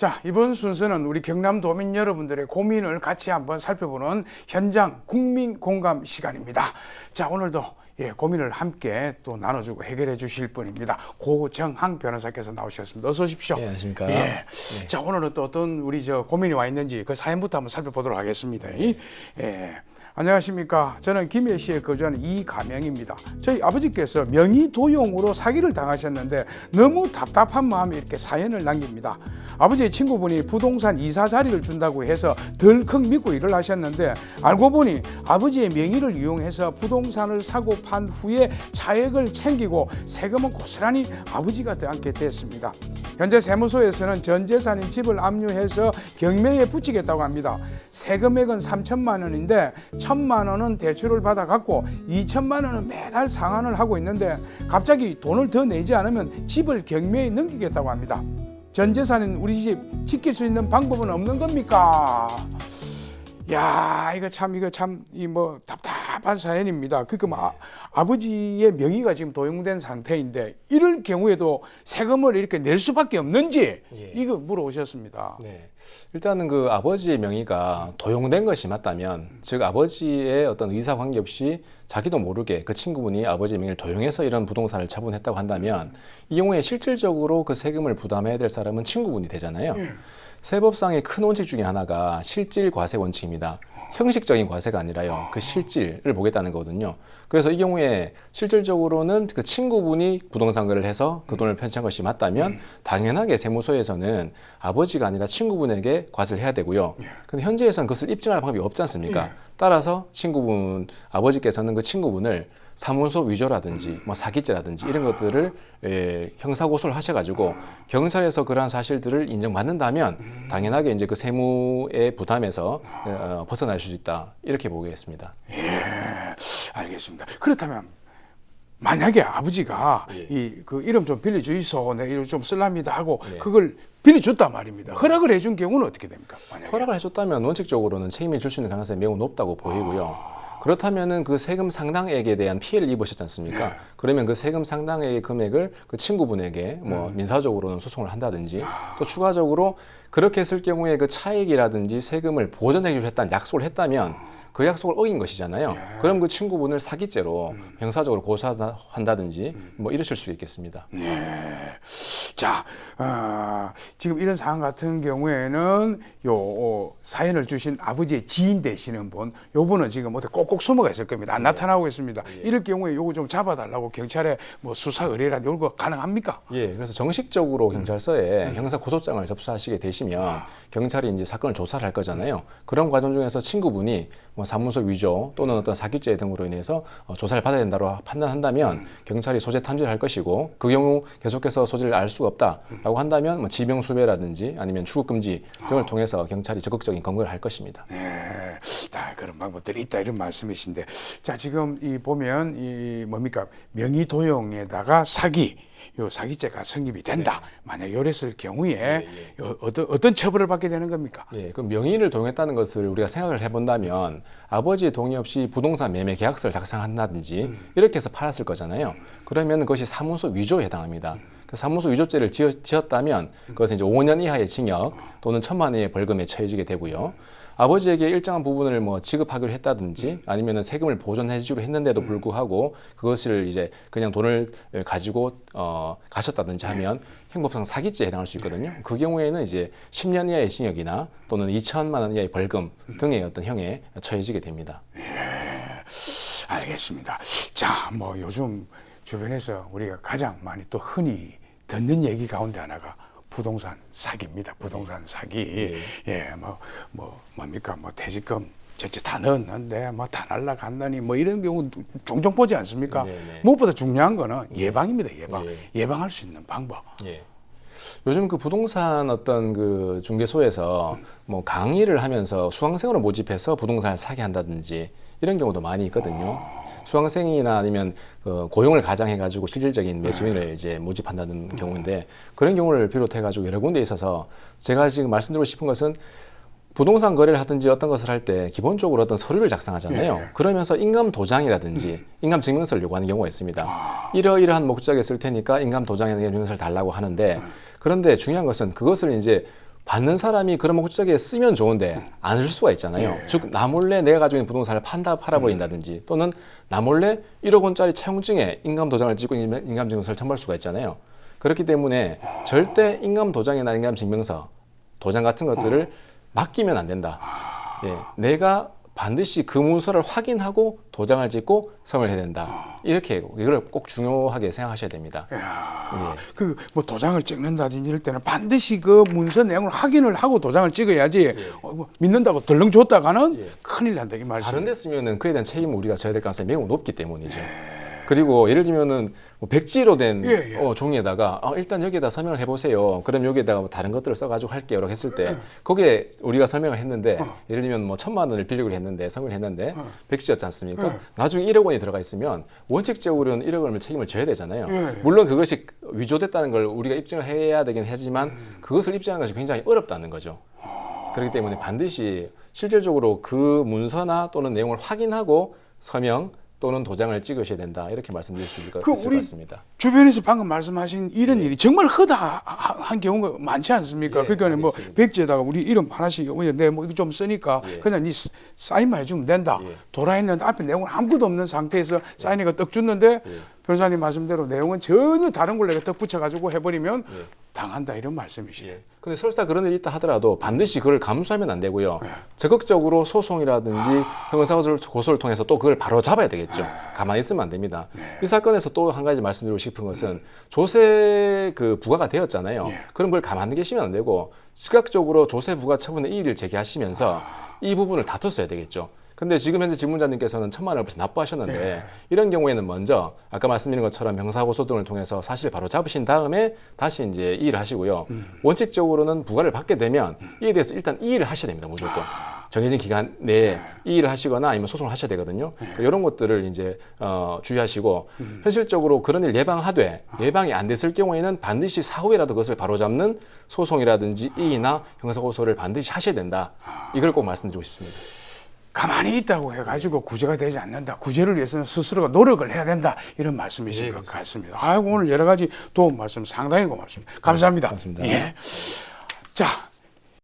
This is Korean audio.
자, 이번 순서는 우리 경남 도민 여러분들의 고민을 같이 한번 살펴보는 현장 국민 공감 시간입니다. 자, 오늘도 예, 고민을 함께 또 나눠주고 해결해 주실 분입니다. 고정항 변호사께서 나오셨습니다. 어서 오십시오. 예, 안녕하십니까. 예. 자, 오늘은 또 어떤 우리 저 고민이 와 있는지 그 사연부터 한번 살펴보도록 하겠습니다. 이, 예. 안녕하십니까. 저는 김해시에 거주하는 이가명입니다. 저희 아버지께서 명의도용으로 사기를 당하셨는데 너무 답답한 마음에 이렇게 사연을 남깁니다. 아버지의 친구분이 부동산 이사 자리를 준다고 해서 덜컥 믿고 일을 하셨는데 알고 보니 아버지의 명의를 이용해서 부동산을 사고 판 후에 차액을 챙기고 세금은 고스란히 아버지가 떠안게 됐습니다. 현재 세무소에서는 전 재산인 집을 압류해서 경매에 붙이겠다고 합니다. 세금액은 3천만 원인데 1천만 원은 대출을 받아 갖고 2천만 원은 매달 상환을 하고 있는데 갑자기 돈을 더 내지 않으면 집을 경매에 넘기겠다고 합니다. 전 재산인 우리 집 지킬 수 있는 방법은 없는 겁니까? 야 이거 참 이거 참 이 뭐 답답한 사연입니다. 그러니까 뭐 아, 아버지의 명의가 지금 도용된 상태인데 이럴 경우에도 세금을 이렇게 낼 수밖에 없는지 예. 이거 물어오셨습니다. 네. 일단은 그 아버지의 명의가 도용된 것이 맞다면, 즉 아버지의 어떤 의사 관계없이 자기도 모르게 그 친구분이 아버지의 명의를 도용해서 이런 부동산을 처분했다고 한다면 이 경우에 실질적으로 그 세금을 부담해야 될 사람은 친구분이 되잖아요. 세법상의 큰 원칙 중에 하나가 실질 과세 원칙입니다. 형식적인 과세가 아니라요. 그 실질을 보겠다는 거거든요. 그래서 이 경우에 실질적으로는 그 친구분이 부동산 거래를 해서 그 돈을 편취한 것이 맞다면 당연하게 세무소에서는 아버지가 아니라 친구분에게 과세를 해야 되고요. 근데 현재에서는 그것을 입증할 방법이 없지 않습니까? 따라서 친구분 아버지께서는 그 친구분을 사무소 위조라든지 뭐 사기죄라든지 이런 것들을 예, 형사 고소를 하셔가지고 경찰에서 그러한 사실들을 인정받는다면 당연하게 이제 그 세무의 부담에서 어, 벗어날 수 있다 이렇게 보겠습니다. 알겠습니다. 그렇다면 만약에 아버지가 예. 이그 이름 좀 빌려 주이소, 내 이름 좀 쓸랍니다 하고 네. 그걸 빌려 줬단 말입니다. 허락을 해준 경우는 어떻게 됩니까? 만약에 허락을 해줬다면 원칙적으로는 책임을 질 수 있는 가능성이 매우 높다고 보이고요. 그렇다면은 그 세금 상당액에 대한 피해를 입으셨지 않습니까? 그러면 그 세금 상당액의 금액을 그 친구분에게 뭐 민사적으로는 소송을 한다든지 또 추가적으로 그렇게 했을 경우에 그 차액이라든지 세금을 보전해 주셨다는 약속을 했다면 그 약속을 어긴 것이잖아요. 그럼 그 친구분을 사기죄로 형사적으로 고소한다든지 뭐 이러실 수 있겠습니다. 자, 어, 지금 이런 상황 같은 경우에는 요 어, 사연을 주신 아버지의 지인 되시는 분, 요 분은 지금 어디 꼭꼭 숨어가 있을 겁니다. 안 나타나고 있습니다. 이럴 경우에 요거 좀 잡아달라고 경찰에 뭐 수사 의뢰라든지 이런 거 가능합니까? 예, 그래서 정식적으로 경찰서에 형사 고소장을 접수하시게 되시면 경찰이 이제 사건을 조사를 할 거잖아요. 그런 과정 중에서 친구분이 뭐 사무소 위조 또는 어떤 사기죄 등으로 인해서 어, 조사를 받아야 된다고 판단한다면 경찰이 소재 탐지를 할 것이고 그 경우 계속해서 소재를 알 수가 없다라고 한다면 뭐 지명 수배라든지 아니면 출국 금지 등을 통해서 경찰이 적극적인 검거를 할 것입니다. 네, 자 그런 방법들이 있다 이런 말씀이신데, 자 지금 이 보면 이 뭡니까 명의 도용에다가 사기. 요 사기죄가 성립이 된다. 만약 이랬을 경우에 요 어떤 어떤 처벌을 받게 되는 겁니까? 예, 그 명의를 도용했다는 것을 우리가 생각을 해본다면 아버지의 동의 없이 부동산 매매 계약서를 작성한다든지 이렇게 해서 팔았을 거잖아요. 그러면 그것이 사무소 위조에 해당합니다. 그 사무소 위조죄를 지었, 지었다면 그것은 이제 5년 이하의 징역 또는 천만 원의 벌금에 처해지게 되고요. 아버지에게 일정한 부분을 뭐 지급하기로 했다든지 아니면은 세금을 보존해주기로 했는데도 불구하고 그것을 이제 그냥 돈을 가지고 어 가셨다든지 하면 형법상 사기죄에 해당할 수 있거든요. 그 경우에는 이제 10년 이하의 징역이나 또는 2천만 원 이하의 벌금 등의 어떤 형에 처해지게 됩니다. 알겠습니다. 자, 뭐 요즘 주변에서 우리가 가장 많이 또 흔히 듣는 얘기 가운데 하나가 부동산 사기입니다. 부동산 사기. 예, 뭐, 뭐, 뭡니까? 뭐, 퇴직금 전체 다 넣었는데, 뭐, 다 날라간다니, 뭐, 이런 경우 종종 보지 않습니까? 네, 네. 무엇보다 중요한 거는 예방입니다. 예방. 예. 예방할 수 있는 방법. 예. 요즘 그 부동산 어떤 그 중개소에서 뭐 강의를 하면서 수강생으로 모집해서 부동산을 사게 한다든지 이런 경우도 많이 있거든요. 수강생이나 아니면 그 고용을 가장해가지고 실질적인 매수인을 이제 모집한다는 경우인데 그런 경우를 비롯해가지고 여러 군데 있어서 제가 지금 말씀드리고 싶은 것은 부동산 거래를 하든지 어떤 것을 할 때 기본적으로 어떤 서류를 작성하잖아요. 예. 그러면서 인감 도장이라든지 인감 증명서를 요구하는 경우가 있습니다. 이러이러한 목적에 쓸 테니까 인감 도장이나 증명서를 달라고 하는데 그런데 중요한 것은 그것을 이제 받는 사람이 그런 목적에 쓰면 좋은데 안 쓸 수가 있잖아요. 즉나 몰래 내가 가지고 있는 부동산을 판다 팔아버린다든지 또는 나 몰래 1억 원짜리 차용증에 인감 도장을 찍고 인감- 인감 증명서를 첨부할 수가 있잖아요. 그렇기 때문에 절대 인감 도장이나 인감 증명서 도장 같은 것들을 맡기면 안 된다. 예, 내가 반드시 그 문서를 확인하고 도장을 찍고 서명을 해야 된다. 이렇게 이걸 꼭 중요하게 생각하셔야 됩니다. 예. 그뭐 도장을 찍는다든지 이럴 때는 반드시 그 문서 내용을 확인을 하고 도장을 찍어야지 어, 뭐 믿는다고 덜렁 줬다가는 큰일 난다 이 말씀. 다른 데 쓰면은 그에 대한 책임을 우리가 져야 될 가능성이 매우 높기 때문이죠. 그리고 예를 들면은 뭐 백지로 된 예, 예. 어, 종이에다가 어, 일단 여기에다 설명을 해보세요. 그럼 여기에다가 뭐 다른 것들을 써가지고 할게요 라고 했을 때 거기에 우리가 설명을 했는데 예를 들면 뭐 천만 원을 빌리기로 했는데 선을 했는데 백지였지 않습니까? 나중에 1억 원이 들어가 있으면 원칙적으로는 1억 원을 책임을 져야 되잖아요. 예. 물론 그것이 위조됐다는 걸 우리가 입증을 해야 되긴 하지만 그것을 입증하는 것이 굉장히 어렵다는 거죠. 그렇기 때문에 반드시 실질적으로 그 문서나 또는 내용을 확인하고 서명 또는 도장을 찍으셔야 된다 이렇게 말씀드릴 수 있을 것, 그 있을 것 우리 같습니다. 주변에서 방금 말씀하신 이런 일이 정말 허다한 경우가 많지 않습니까? 예, 그러니까 뭐 알겠습니다. 백지에다가 우리 이름 하나씩 내뭐 이거 좀 쓰니까 예. 그냥 네 스- 사인만 해주면 된다. 예. 돌아 있는데 앞에 내용은 아무것도 없는 상태에서 사인이가 떡 줬는데 예. 변호사님 말씀대로 내용은 전혀 다른 걸로 내가 떡 붙여가지고 해버리면 예. 당한다 이런 말씀이시죠. 예. 근데 설사 그런 일이 있다 하더라도 반드시 그걸 감수하면 안 되고요. 예. 적극적으로 소송이라든지 형사고소를 고소를 통해서 또 그걸 바로 잡아야 되겠죠. 가만히 있으면 안 됩니다. 네. 이 사건에서 또 한 가지 말씀드리고 싶은 것은 조세 그 부과가 되었잖아요. 예. 그런 걸 가만히 계시면 안 되고 즉각적으로 조세 부과 처분의 이의를 제기하시면서 이 부분을 다퉜어야 되겠죠. 근데 지금 현재 질문자님께서는 천만 원을 벌써 납부하셨는데 네. 이런 경우에는 먼저 아까 말씀드린 것처럼 형사고소 등을 통해서 사실을 바로 잡으신 다음에 다시 이제 이의를 하시고요. 원칙적으로는 부과를 받게 되면 이에 대해서 일단 이의를 하셔야 됩니다. 무조건. 정해진 기간 내에 이의를 하시거나 아니면 소송을 하셔야 되거든요. 그러니까 이런 것들을 이제 어, 주의하시고 현실적으로 그런 일 예방하되 예방이 안 됐을 경우에는 반드시 사후에라도 그것을 바로잡는 소송이라든지 이의나 형사고소를 반드시 하셔야 된다. 이걸 꼭 말씀드리고 싶습니다. 가만히 있다고 해가지고 구제가 되지 않는다. 구제를 위해서는 스스로가 노력을 해야 된다. 이런 말씀이신 예, 것 같습니다. 아이고 오늘 여러 가지 도움 말씀 상당히 고맙습니다. 감사합니다. 고맙습니다. 예. 자,